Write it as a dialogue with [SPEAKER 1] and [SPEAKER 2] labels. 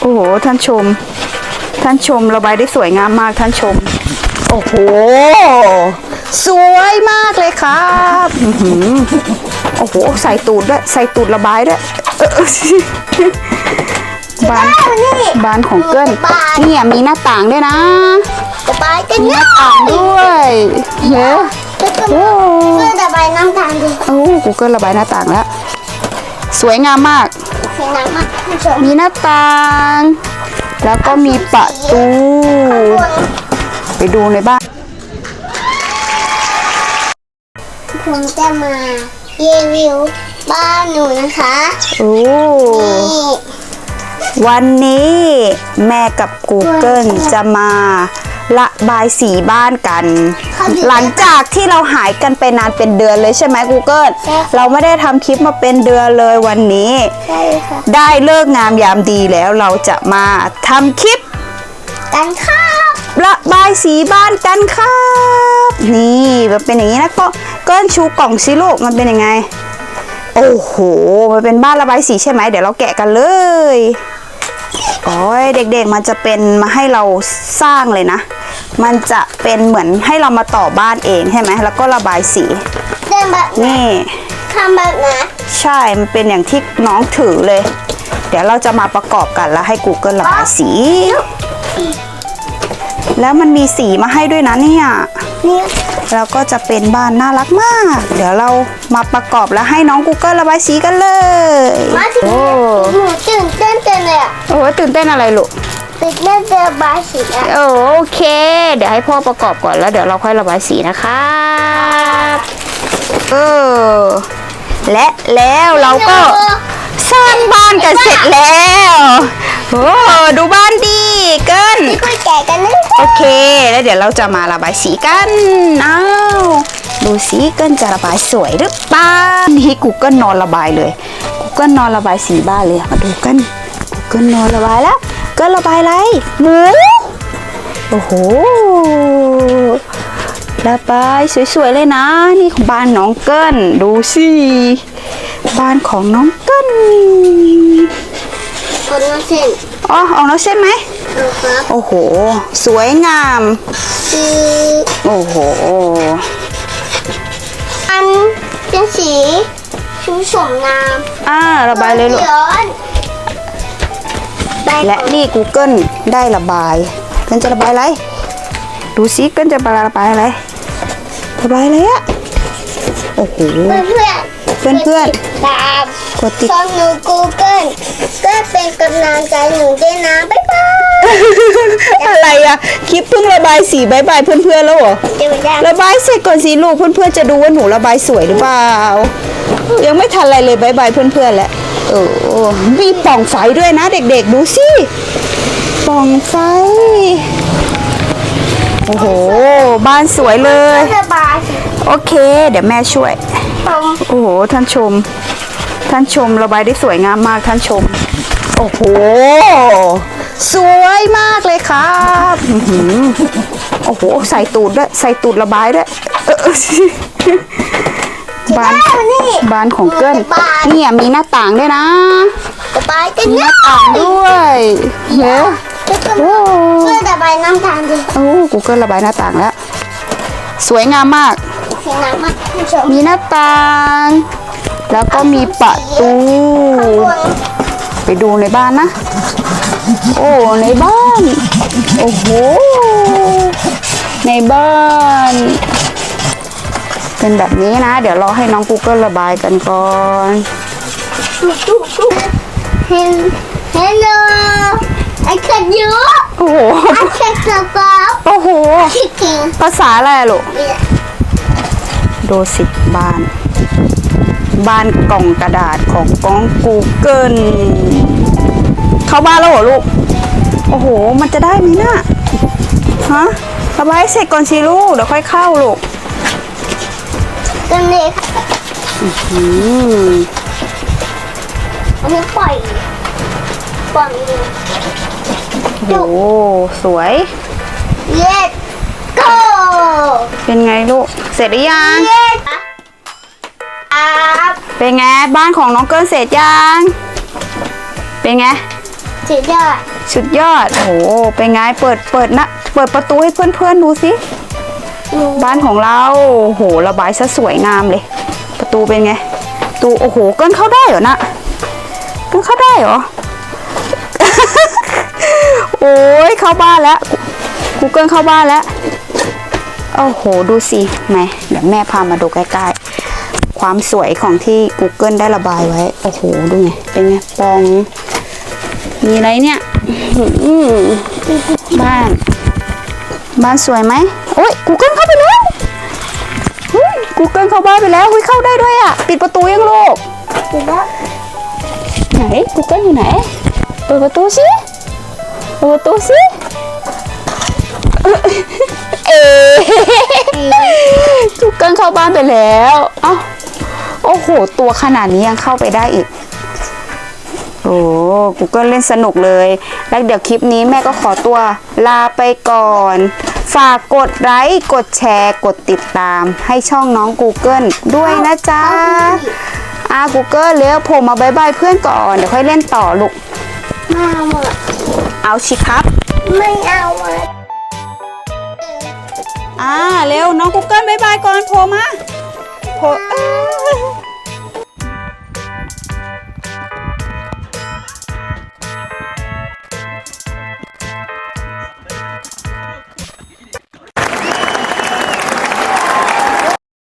[SPEAKER 1] โอ้โห ท่านชม ท่านชมระบายได้สวยงามมากท่านชม โอ้โห สวยมากเลยครับอื้อหือโอ้โห ใส่ตูดด้วย ใส่ตูดระบายด้วยเออ บ้านบ้านของเกิ้ลเนี่ยมีหน้าต่างด้วยนะ
[SPEAKER 2] ระบายกัน
[SPEAKER 1] มีห
[SPEAKER 2] เย
[SPEAKER 1] น้า
[SPEAKER 2] อะ
[SPEAKER 1] ต่างด้วยเฮ้ยโอ้
[SPEAKER 2] เพื่อระบายน้ำตาลดิ
[SPEAKER 1] โอ้กูเกิลระบายหน้าต่างแล้ว สวยงามมาก
[SPEAKER 2] เห็นน้ำ มากคุณผู้ชม
[SPEAKER 1] มีหน้าต่าง แล้วก็มีประตู ไปดูในบ้าน
[SPEAKER 2] ผมจะมารีวิวบ้านหนูนะคะ
[SPEAKER 1] โอ้
[SPEAKER 2] นี่
[SPEAKER 1] วันนี้แม่กับ Google จะมา ระบายสีบ้านกัน หลังจากที่เราหายกันไปนานเป็นเดือนเลยใช่ไหม Google เราไม่ได้ทำคลิปมาเป็นเดือนเลยวันนี้
[SPEAKER 2] ใช่ค่ะ
[SPEAKER 1] ได้เลิกงามยามดีแล้วเราจะมาทำคลิป
[SPEAKER 2] กันข้าว
[SPEAKER 1] ระบายสีบ้านกันครับ นี่มันเป็นอย่างนี้นะก็เกิ้ลชูกล่องสิลูกมันเป็นยังไง โอ้โห มันเป็นบ้านระบายสีใช่ไหมเดี๋ยวเราแกะกันเลย โอ้ยเด็กๆมันจะเป็นมาให้เราสร้างเลยนะ มันจะเป็นเหมือนให้เรามาต่อบ้านเองใช่ไหมแล้วก็ระบายสี
[SPEAKER 2] เดินแบบไหน
[SPEAKER 1] นี่
[SPEAKER 2] ทำแบบไหน
[SPEAKER 1] ใช่มันเป็นอย่างที่น้องถือเลย เดี๋ยวเราจะมาประกอบกันแล้วให้ Google ระบายสี แล้วมันมีสีมาให้ด้วยนะเนี่ย
[SPEAKER 2] นี่
[SPEAKER 1] แล้วก็จะเป็นบ้านน่ารักมาก เดี๋ยวเรามาประกอบแล้วให้น้อง Google ระบายสีกันเลย
[SPEAKER 2] มาถึง
[SPEAKER 1] โอ้
[SPEAKER 2] หนูตื่นเต้นจังเลยอะ
[SPEAKER 1] โหตื่นเต้นอะไรลูก
[SPEAKER 2] ตื่นเต้นเจอบายสีอะ
[SPEAKER 1] โอเค เดี๋ยวให้พ่อประกอบก่อนแล้วเดี๋ยวเราค่อยระบายสีนะครับเออและแล้วเราก็สร้างบ้านกันเสร็จแล้ว โอ้ดูบ้านดีเกิน
[SPEAKER 2] ไม่ค่อยแก่กันเลย
[SPEAKER 1] โอเค แล้วเดี๋ยวเราจะมาระบายสีกันอ้าวดูสิเกินจะระบายสวยหรือเปล่านี่กูเกิลนอนระบายเลยกูเกิลนอนระบายสีบ้านเลยมาดูกันกูเกิลนอนระบายแล้วเกิลระบายอะไรหมูโอ้โหระบายสวยๆเลยนะ นี่ของบ้านน้องเกิลดูสิบ้านของน้องเกิล
[SPEAKER 2] คนละเส้น
[SPEAKER 1] อ๋อเอาแล้วเส้นไหม
[SPEAKER 2] เอาครับ
[SPEAKER 1] โอ้โห สวยงาม
[SPEAKER 2] คือ
[SPEAKER 1] โอ้โห
[SPEAKER 2] อันเป็นสีชูสมงาม
[SPEAKER 1] อ่า ระบายเลยลูก
[SPEAKER 2] ร้อนใบ
[SPEAKER 1] และนี่ Google ได้ระบายเกินจะระบายอะไร ดูซิเกินจะระบายอะไร ระบายอะไรอะโอ้โห
[SPEAKER 2] เพื่อนเพื่อน
[SPEAKER 1] เพื่อนๆ
[SPEAKER 2] ตาม
[SPEAKER 1] กดติด
[SPEAKER 2] ช่องหนูกูเกิลก็เป็นกำลังใจหนูด้วยนะบ๊ายบาย
[SPEAKER 1] อะไรอะคลิปเพิ่งระบายสีบายบายเพื่อนๆแล้วเหรอ
[SPEAKER 2] เดี๋ยวยัง
[SPEAKER 1] ระบายเสร็จก่อนสิลูกเพื่อนๆจะดูว่าหนูระบายสวยหรือเปล่ายังไม่ทันอะไรเลยบายบายเพื่อนๆแล้วเออมีปล่องไฟด้วยนะ เด็กๆ ดูสิปล่องไฟโอ้โห บ้านสวยเลย
[SPEAKER 2] ระบายสี
[SPEAKER 1] โอเค เดี๋ยวแม่ช่วย
[SPEAKER 2] ตรง
[SPEAKER 1] โอ้โห ท่านชม ท่านชมระบายได้สวยงามมากท่านชม โอ้โห สวยมากเลยครับอื้อหือโอ้โห ใส่ตูดด้วย ใส่ตูดระบายด้วยเออบ้าน
[SPEAKER 2] ได้นี่
[SPEAKER 1] บ้านของเกิ้ล
[SPEAKER 2] ระบาย
[SPEAKER 1] เนี่ยมีหน้าต่างด้วยนะ
[SPEAKER 2] ระบายกัน
[SPEAKER 1] มี
[SPEAKER 2] เย
[SPEAKER 1] หน้า
[SPEAKER 2] อะ
[SPEAKER 1] ต่างด้วยเฮ้ยโอ้
[SPEAKER 2] เพื่อระบายน้ำตาลดิ
[SPEAKER 1] โอ้กูเกิลระบายหน้าต่างแล้ว สวยงามมาก
[SPEAKER 2] เห็นน้ำมากคุณผู้ชม
[SPEAKER 1] มีหน้าต่าง แล้วก็มีประตู ไปดูในบ้านนะ โอ้ ในบ้าน โอ้โห ในบ้าน เป็นแบบนี้นะ เดี๋ยวรอให้น้อง Google ระบายกันก่อน
[SPEAKER 2] เห็นเฮลโลไอ้ขัดเยอะ
[SPEAKER 1] โอ้โห
[SPEAKER 2] ไอ้ขัดกระเป๋า
[SPEAKER 1] โอ้โห
[SPEAKER 2] คิดถึง
[SPEAKER 1] ภาษาอะไรอะลูก ดูสิบ้าน บ้านกล่องกระดาษของกล้อง Google เข้าบ้านแล้วเหรอลูก โอ้โห มันจะได้ไหมน่ะฮะระบายเสร็จก่อนสิลูก เดี๋ยวค่อยเข้าลูก
[SPEAKER 2] กันเลยค่ะ
[SPEAKER 1] อืม
[SPEAKER 2] อันนี้ปล่อยปล่อยเลย
[SPEAKER 1] โอ้โห สวย
[SPEAKER 2] เย็ด go
[SPEAKER 1] เป็นไงลูก เสร็จหรือยัง
[SPEAKER 2] เย็ดครับ
[SPEAKER 1] เป็นไงบ้านของน้องเกิลเสร็จยัง เป็นไง
[SPEAKER 2] สุดยอด
[SPEAKER 1] สุดยอด โอ้โห เป็นไง เปิด เปิดนะ เปิดประตูให้เพื่อนๆดูสิ บ้านของเรา โอ้โห ระบายซะสวยงามเลย ประตูเป็นไง ประตู โอ้โห เกินเข้าได้เหรอนะ เกินเข้าได้เหรอ โอ้ยเข้าบ้านแล้ว กูเกิลเข้าบ้านแล้ว โอ้โห ดูสิแหม่เดี๋ยวแม่พามาดูใกล้ๆ ความสวยของที่ Google ได้ระบายไว้ โอ้โห ดูไง เป็นไงปอง มีอะไรเนี่ยบ้าน บ้านสวยไหมโอ้ย Google เข้าไปแล้วเฮ้ย Google เข้าบ้านไปแล้วเฮ้ยเข้าได้ด้วยอะ ปิดประตูยังลูก
[SPEAKER 2] สุดยอด
[SPEAKER 1] ไหน Google อยู่ไหน เปิดประตูสิ เปิดประตูสิ เอะ Google เข้าบ้านไปแล้วเอ้าโอ้โห ตัวขนาดนี้ยังเข้าไปได้อีก โอ้ Google เล่นสนุกเลย แล้วเดี๋ยวคลิปนี้แม่ก็ขอตัวลาไปก่อน ฝากกดไลค์กดแชร์ กดติดตาม ให้ช่องน้อง Google ด้วยนะจ๊ะอ่า Google เร็วผมมาบายบายเพื่อนก่อน เดี๋ยวค่อยเล่นต่อลูก
[SPEAKER 2] มาหมด
[SPEAKER 1] เอาชิครับ
[SPEAKER 2] ไม่เอาหมด
[SPEAKER 1] อ่าเร็วน้องกูเกิลบายบายก่อนโผล่มาโผล่เอ้